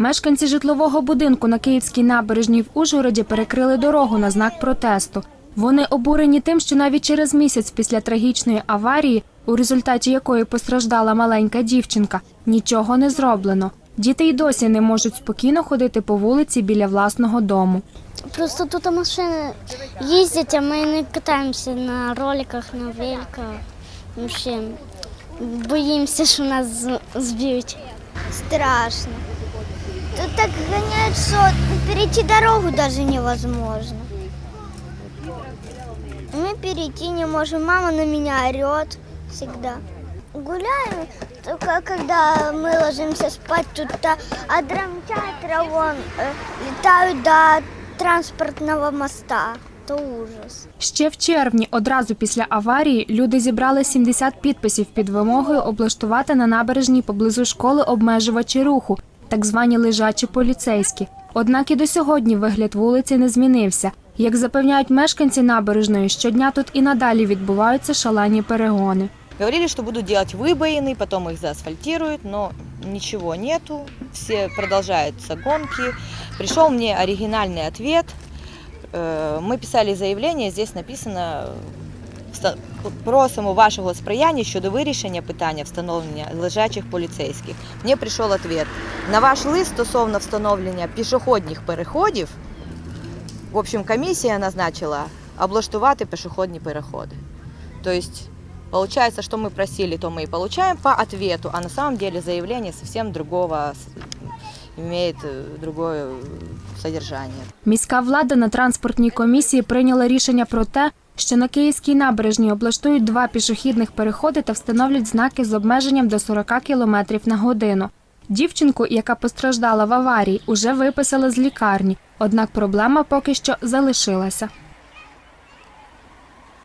Мешканці житлового будинку на Київській набережній в Ужгороді перекрили дорогу на знак протесту. Вони обурені тим, що навіть через місяць після трагічної аварії, у результаті якої постраждала маленька дівчинка, нічого не зроблено. Діти й досі не можуть спокійно ходити по вулиці біля власного дому. Просто тут машини їздять, а ми не катаємося на роликах, на великах. Вообще боїмося, що нас зб'ють. Страшно. Тут так гоняют, что перейти дорогу даже невозможно. Мы перейти не можем. Мама на меня орет всегда. Гуляем, только когда мы ложимся спать, тут та- от драмтеатра вон э, летают до транспортного моста. Это ужас. Ще в червні, одразу після аварії, люди зібрали 70 підписів під вимогою облаштувати на набережній поблизу школи обмежувачі руху, так звані лежачі поліцейські. Однак і до сьогодні вигляд вулиці не змінився. Як запевняють мешканці набережної, щодня тут і надалі відбуваються шалені перегони. Говорили, что будут делать выбоины, потом их заасфальтируют, но ничего нету. Все продолжаются гонки. Пришел мне оригинальный ответ. Э, Мы писали заявление, здесь написано э, «Вста- просимо вашого сприяння щодо вирішення питання встановлення лежачих поліцейських. Мені прийшов ответ. На ваш лист стосовно встановлення пішохідних переходів, в общем, комісія назначила облаштувати пішохідні переходи. То есть Получается, что мы просили, то мы и получаем по ответу, а на самом деле заявление совсем другого, с- имеет э, другое э, содержание. Міська влада на транспортній комісії прийняла рішення про те, що на Київській набережній облаштують два пішохідних переходи та встановлять знаки з обмеженням до 40 км на годину. Дівчинку, яка постраждала в аварії, уже виписали з лікарні, однак проблема поки що залишилася.